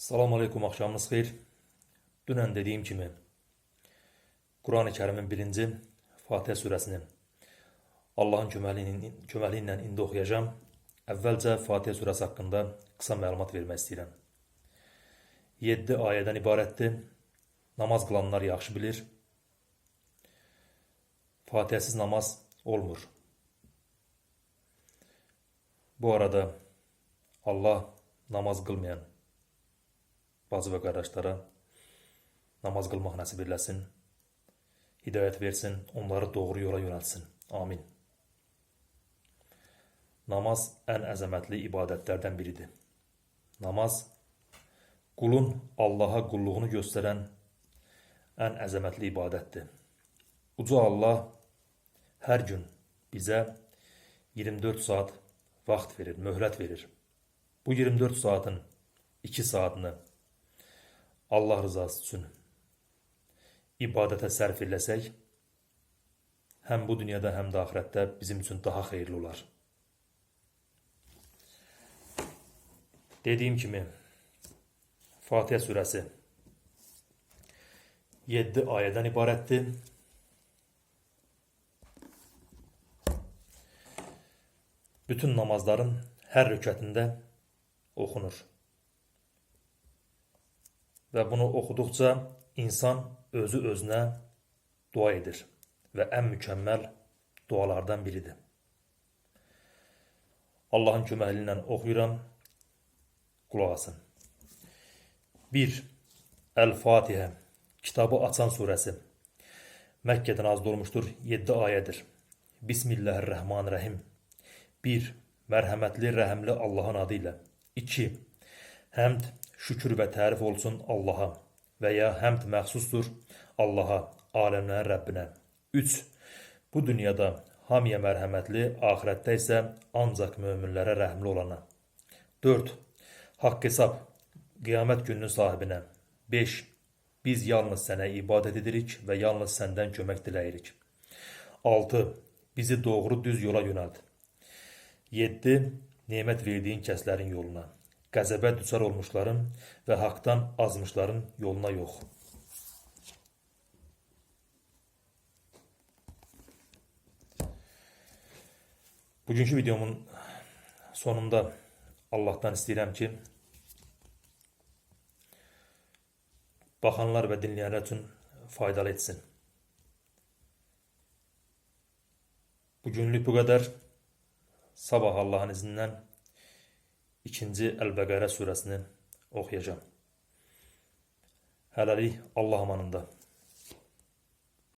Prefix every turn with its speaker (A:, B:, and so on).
A: Salam aleykum, axşamınız xeyir. Dünən dediyim kimi Quran-ı Kərimin birinci Fatihə surəsini Allahın köməliyi ilə, indi oxuyacağam. Əvvəlcə Fatihə surəsi haqqında qısa məlumat vermək istəyirəm. 7 ayədən ibarətdir. Namaz qılanlar yaxşı bilir. Fatihəsiz namaz olmur. Bu arada Allah namaz qılmayan bacı və qardaşlara namaz qılmaq nəsib eləsin, hidayət versin, onları doğru yola yönəltsin. Amin. Namaz ən əzəmətli ibadətlərdən biridir. Namaz qulun Allaha qulluğunu göstərən ən əzəmətli ibadətdir. Uca Allah hər gün bizə 24 saat vaxt verir, möhlət verir. Bu 24 saatın 2 saatını Allah rızası üçün ibadətə sərf eləsək, həm bu dünyada, həm də axirətdə bizim üçün daha xeyirli olar. Dediyim kimi, Fatihə surəsi 7 ayədən ibarətdir. Bütün namazların hər rükətində oxunur. Və bunu oxuduqca insan özü özünə dua edir və ən mükəmməl dualardan biridir. Allahın köməkliyi ilə oxuyuram. Qulaq asın. 1. Əl-Fatihə Kitabı açan surəsi Məkkədə nazil olmuşdur. 7 ayədir. Bismillahirrahmanirrahim. 1. Mərhəmətli, rəhəmli Allahın adı ilə. 2. Həmd, şükür və tərif olsun Allaha və ya həmd məxsusdur Allaha, aləmlərin Rəbbinə. 3. Bu dünyada hamıya mərhəmətli, axirətdə isə ancaq möminlərə rəhmli olana. 4. Haqq hesab, qiyamət gününün sahibinə. 5. Biz yalnız sənə ibadət edirik və yalnız səndən kömək diləyirik. 6. Bizi doğru düz yola yönəlt. 7. Nemət verdiyin kəslərin yoluna. Qəzəbə düçar olmuşların və haqdan azmışların yoluna yox. Bugünkü videomun sonunda Allah'tan istəyirəm ki, baxanlar və dinləyənlər üçün faydalı etsin. Bugünlük bu qədər. Sabah Allahın iznindən ikinci Əl-Bəqərə surəsini oxuyacam. Hələlik Allahım anında.